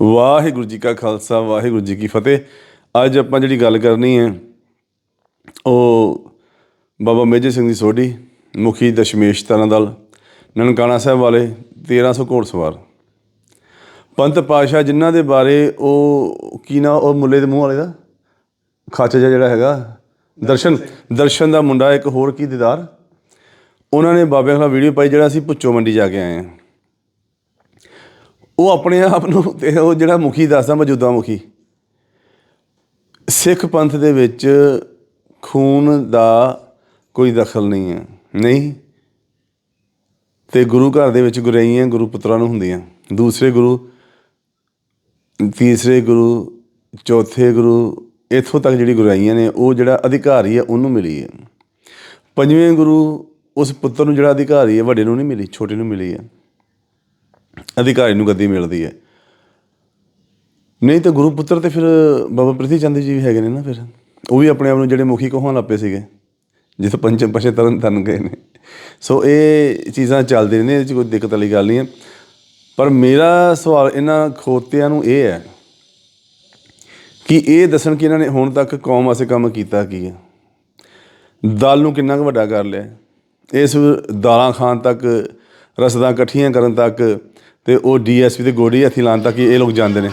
ਵਾਹਿਗੁਰੂ ਜੀ ਕਾ ਖਾਲਸਾ, ਵਾਹਿਗੁਰੂ ਜੀ ਕੀ ਫਤਿਹ। ਅੱਜ ਆਪਾਂ ਜਿਹੜੀ ਗੱਲ ਕਰਨੀ ਹੈ, ਉਹ ਬਾਬਾ ਮੇਜਰ ਸਿੰਘ ਦੀ ਸੋਢੀ, ਮੁਖੀ ਦਸ਼ਮੇਸ਼ ਤਰਨ ਦਲ ਨਨਕਾਣਾ ਸਾਹਿਬ ਵਾਲੇ 1300 ਘੋੜਸਵਾਰ ਪੰਤ ਪਾਸ਼ਾ ਜਿਨ੍ਹਾਂ ਦੇ ਬਾਰੇ ਉਹ ਕੀ ਨਾ, ਉਹ ਮੁੱਲੇ ਦੇ ਮੂੰਹ ਵਾਲੇ ਦਾ? ਖਾਚਾ ਜਿਹਾ ਜਿਹੜਾ ਹੈਗਾ, ਦਰਸ਼ਨ ਦਰਸ਼ਨ ਦਾ ਮੁੰਡਾ ਇੱਕ ਹੋਰ ਕੀ ਦੀਦਾਰ? ਉਹਨਾਂ ਨੇ ਬਾਬੇ ਖਿਲਾਫ ਵੀਡੀਓ ਪਾਈ, ਜਿਹੜਾ ਅਸੀਂ ਭੁੱਚੋ ਮੰਡੀ ਜਾ ਕੇ ਆਏ ਹਾਂ। ਉਹ ਆਪਣੇ ਆਪ ਨੂੰ ਤੇ ਉਹ ਜਿਹੜਾ ਮੁਖੀ ਦੱਸਦਾ ਮੌਜੂਦਾ ਮੁਖੀ। ਸਿੱਖ ਪੰਥ ਦੇ ਵਿੱਚ ਖੂਨ ਦਾ ਕੋਈ ਦਖਲ ਨਹੀਂ ਹੈ। ਨਹੀਂ। ਤੇ ਗੁਰੂ ਘਰ ਦੇ ਵਿੱਚ ਗੁਰਾਈਆਂ ਗੁਰੂ ਪੁੱਤਰਾਂ ਨੂੰ ਹੁੰਦੀਆਂ। ਦੂਸਰੇ ਗੁਰੂ, ਤੀਸਰੇ ਗੁਰੂ, ਚੌਥੇ ਗੁਰੂ, ਇੱਥੋਂ ਤੱਕ ਜਿਹੜੀ ਗੁਰਾਈਆਂ ਨੇ, ਉਹ ਜਿਹੜਾ ਅਧਿਕਾਰੀ ਹੈ, ਉਹਨੂੰ ਮਿਲੀ ਹੈ। ਪੰਜਵੇਂ ਗੁਰੂ ਉਸ ਪੁੱਤਰ ਨੂੰ ਜਿਹੜਾ ਅਧਿਕਾਰੀ ਹੈ, ਵੱਡੇ ਨੂੰ ਨਹੀਂ ਮਿਲੀ, ਛੋਟੇ ਨੂੰ ਮਿਲੀ ਹੈ। ਅਧਿਕਾਰੀ ਨੂੰ ਗੱਦੀ ਮਿਲਦੀ ਹੈ। ਨਹੀਂ ਤਾਂ ਗੁਰੂ ਪੁੱਤਰ ਤੇ ਫਿਰ ਬਾਬਾ ਪ੍ਰਿਥੀ ਚੰਦ ਜੀ ਵੀ ਹੈਗੇ ਨੇ ਨਾ ਫਿਰ। ਉਹ ਵੀ ਆਪਣੇ ਆਪ ਨੂੰ ਜਿਹੜੇ ਮੁਖੀ ਕਹਾਉਣ ਲੱਪੇ ਸੀਗੇ। ਜਿੱਥੇ ਪੰਚਮ ਪਛੇ ਤਰਨ ਤਰਨ ਗਏ ਨੇ। ਸੋ ਇਹ ਚੀਜ਼ਾਂ ਚੱਲਦੀਆਂ ਨੇ ਇਹਦੇ 'ਚ ਕੋਈ ਦਿੱਕਤ ਵਾਲੀ ਗੱਲ ਨਹੀਂ ਹੈ। ਪਰ ਮੇਰਾ ਸਵਾਲ ਇਹਨਾਂ ਖੋਤਿਆਂ ਨੂੰ ਇਹ ਹੈ ਕਿ ਇਹ ਦੱਸਣ ਕਿ ਇਹਨਾਂ ਨੇ ਹੁਣ ਤੱਕ ਕੌਮ ਵਾਸਤੇ ਕੰਮ ਕੀਤਾ ਕੀ ਹੈ? ਦਲ ਨੂੰ ਕਿੰਨਾ ਕੁ ਵੱਡਾ ਕਰ ਲਿਆ? ਇਸ ਦਾਲਾਂ ਖਾਨ ਤੱਕ ਰਸਦਾਂ ਇਕੱਠੀਆਂ ਕਰਨ ਤੱਕ ਤੇ ਉਹ ਡੀਐਸਪੀ ਤੇ ਗੋਡੀ ਹੱਥੀ ਲਾਉਣ ਤੱਕ ਇਹ ਲੋਕ ਜਾਂਦੇ ਨੇ।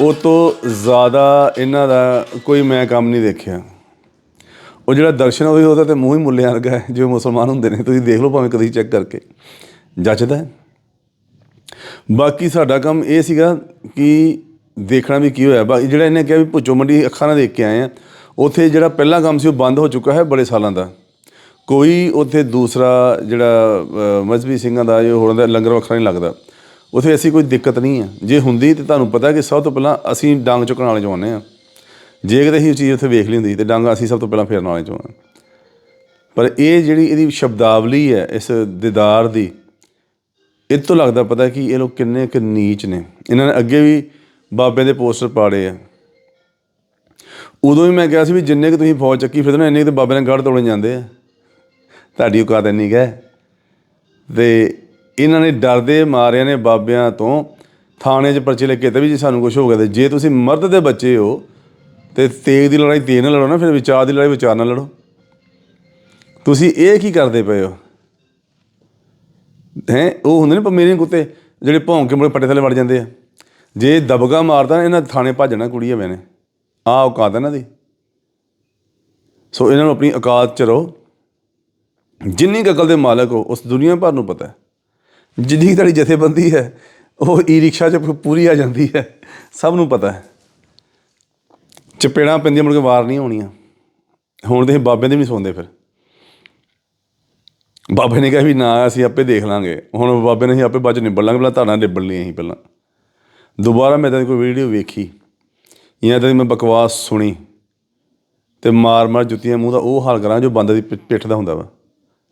ਉਹ ਤੋਂ ਜ਼ਿਆਦਾ ਇਹਨਾਂ ਦਾ ਕੋਈ ਮੈਂ ਕੰਮ ਨਹੀਂ ਦੇਖਿਆ। ਉਹ ਜਿਹੜਾ ਦਰਸ਼ਨ ਹੋਈ ਉਹਦਾ ਤੇ ਮੂੰਹ ਹੀ ਮੁੱਲਿਆਂ ਵਰਗਾ ਹੈ, ਜਿਵੇਂ ਮੁਸਲਮਾਨ ਹੁੰਦੇ ਨੇ। ਤੁਸੀਂ ਦੇਖ ਲਓ ਭਾਵੇਂ ਕਦੀ ਚੈੱਕ ਕਰਕੇ। ਜੱਚਦਾ ਹੈ। ਬਾਕੀ ਸਾਡਾ ਕੰਮ ਇਹ ਸੀਗਾ ਕਿ ਦੇਖਣਾ ਵੀ ਕੀ ਹੋਇਆ। ਬਾਕੀ ਜਿਹੜਾ ਇਹਨੇ ਕਿਹਾ ਵੀ ਭੁੱਚੋ ਮੰਡੀ ਅੱਖਾਂ ਨਾਲ ਦੇਖ ਕੇ ਆਏ ਆ, ਉੱਥੇ ਜਿਹੜਾ ਪਹਿਲਾ ਕੰਮ ਸੀ, ਉਹ ਬੰਦ ਹੋ ਚੁੱਕਾ ਹੈ ਬੜੇ ਸਾਲਾਂ ਦਾ। ਕੋਈ ਉੱਥੇ ਦੂਸਰਾ ਜਿਹੜਾ ਅ, ਸਿੰਘਾਂ ਦਾ ਜੋ ਹੋਰਾਂ ਦਾ ਲੰਗਰ ਵੱਖਰਾ ਨਹੀਂ ਲੱਗਦਾ। ਉੱਥੇ ਐਸੀ ਕੋਈ ਦਿੱਕਤ ਨਹੀਂ ਹੈ ਜੇ ਹੁੰਦੀ ਤੇ ਤੁਹਾਨੂੰ ਪਤਾ ਕਿ ਸਭ ਤੋਂ ਪਹਿਲਾਂ ਅਸੀਂ ਡਾਂਗ ਚੁੱਕਣ ਵਾਲੇ ਚੋਂ ਆਉਂਦੇ ਆ। ਜੇ ਕਿਤੇ ਅਸੀਂ ਉਹ ਚੀਜ਼ ਉੱਥੇ ਵੇਖ ਲਈ ਹੁੰਦੀ ਤੇ ਡਾਂਗਾ ਅਸੀਂ ਸਭ ਤੋਂ ਪਹਿਲਾਂ ਫੇਰਨ ਵਾਲੇ ਚੋਂ ਆ ਪਰ ਇਹ ਜਿਹੜੀ ਇਹਦੀ ਸ਼ਬਦਾਵਲੀ ਹੈ ਇਸ ਦੀਦਾਰ ਦੀ ਇਹ ਤੋਂ ਲੱਗਦਾ ਪਤਾ ਕਿ ਇਹ ਲੋਕ ਕਿੰਨੇ ਕੁ ਨੀਚ ਨੇ। ਇਹਨਾਂ ਨੇ ਅੱਗੇ ਵੀ ਬਾਬੇ ਦੇ ਪੋਸਟਰ ਪਾੜੇ ਆ। ਉਦੋਂ ਵੀ ਮੈਂ ਕਿਹਾ ਸੀ ਵੀ ਜਿੰਨੇ ਕਿ ਤੁਸੀਂ ਫੌਜ ਚੱਕੀ ਫਿਰਦੇ ਹੋ ਇੰਨੇ ਕੁ ਤੇ ਬਾਬੇ ਨੇ ਗੜ ਤੋੜਨ ਜਾਂਦੇ ਆ। ਤੁਹਾਡੀ ਔਕਾਤ ਇੰਨੀ ਕੁ ਹੈ। ਤੇ ਇਹਨਾਂ ਨੇ ਡਰਦੇ ਮਾਰਿਆਂ ਨੇ ਬਾਬਿਆਂ ਤੋਂ ਥਾਣੇ 'ਚ ਪਰਚੇ ਲਿਖ ਕੇ ਤੇ ਵੀ ਜੇ ਸਾਨੂੰ ਕੁਝ ਹੋ ਗਿਆ ਤੇ ਜੇ ਤੁਸੀਂ ਮਰਦ ਦੇ ਬੱਚੇ ਹੋ ਤੇ ਤੇਗ ਦੀ ਲੜਾਈ ਤੇਗ ਨਾਲ ਲੜੋ ਨਾ, ਫਿਰ ਵਿਚਾਰ ਦੀ ਲੜਾਈ ਵਿਚਾਰ ਨਾਲ ਲੜੋ। ਤੁਸੀਂ ਇਹ ਕੀ ਕਰਦੇ ਪਏ ਹੋ? ਹੈ? ਉਹ ਹੁੰਦੇ ਨੇ ਪਮੇਰੀਆਂ ਕੁੱਤੇ ਜਿਹੜੇ ਭੌਂਕ ਕੇ ਮੁੜੇ ਪੱਟੇ ਥੱਲੇ ਵੜ ਜਾਂਦੇ ਆ। ਜੇ ਦਬਗਾ ਮਾਰਦਾ ਨਾ, ਇਹਨਾਂ ਥਾਣੇ ਭੱਜਣਾ ਕੁੜੀ ਐਵੇਂ ਨੇ। ਆਹ ਔਕਾਤ ਹੈ ਨਾ ਦੀ। ਸੋ ਇਹਨਾਂ ਨੂੰ ਆਪਣੀ ਔਕਾਤ ਚ ਰਹੋ। ਜਿੰਨੀ ਕੁ ਅਕਲ ਦੇ ਮਾਲਕ ਹੋ, ਉਸ ਦੁਨੀਆ ਭਰ ਨੂੰ ਪਤਾ ਹੈ। ਜਿੰਨੀ ਤੁਹਾਡੀ ਜਥੇਬੰਦੀ ਹੈ, ਉਹ ਈ ਰਿਕਸ਼ਾ ਚ ਪੂਰੀ ਆ ਜਾਂਦੀ ਹੈ। ਸਭ ਨੂੰ ਪਤਾ ਹੈ। ਚਪੇੜਾਂ ਪੈਂਦੀਆਂ, ਮੁੜ ਕੇ ਵਾਰ ਨਹੀਂ ਹੋਣੀਆਂ ਹੁਣ ਤੇ ਬਾਬੇ ਦੇ ਵੀ ਸੌਂਦੇ ਫਿਰ। ਬਾਬੇ ਨੇ ਕਿਹਾ ਵੀ ਨਾ, ਅਸੀਂ ਆਪੇ ਦੇਖ ਲਾਂਗੇ। ਹੁਣ ਬਾਬੇ ਨੇ ਅਸੀਂ ਆਪੇ ਬਾਅਦ ਚ ਨਿਬੜ ਲਾਂਗੇ, ਪਹਿਲਾਂ ਧਾਰਾਂ ਨਿਬੜ ਲਈ ਅਸੀਂ ਪਹਿਲਾਂ। ਦੁਬਾਰਾ ਮੈਂ ਤਾਂ ਕੋਈ ਵੀਡੀਓ ਵੇਖੀ, ਜਾਂ ਤਾਂ ਮੈਂ ਬਕਵਾਸ ਸੁਣੀ, ਤੇ ਮਾਰ ਮਾਰ ਜੁੱਤੀਆਂ ਮੂੰਹ ਦਾ ਉਹ ਹਾਲ ਕਰਾਂ ਜੋ ਬੰਦੇ ਦੀ ਪਿ- ਪਿੱਠ ਦਾ ਹੁੰਦਾ ਵਾ।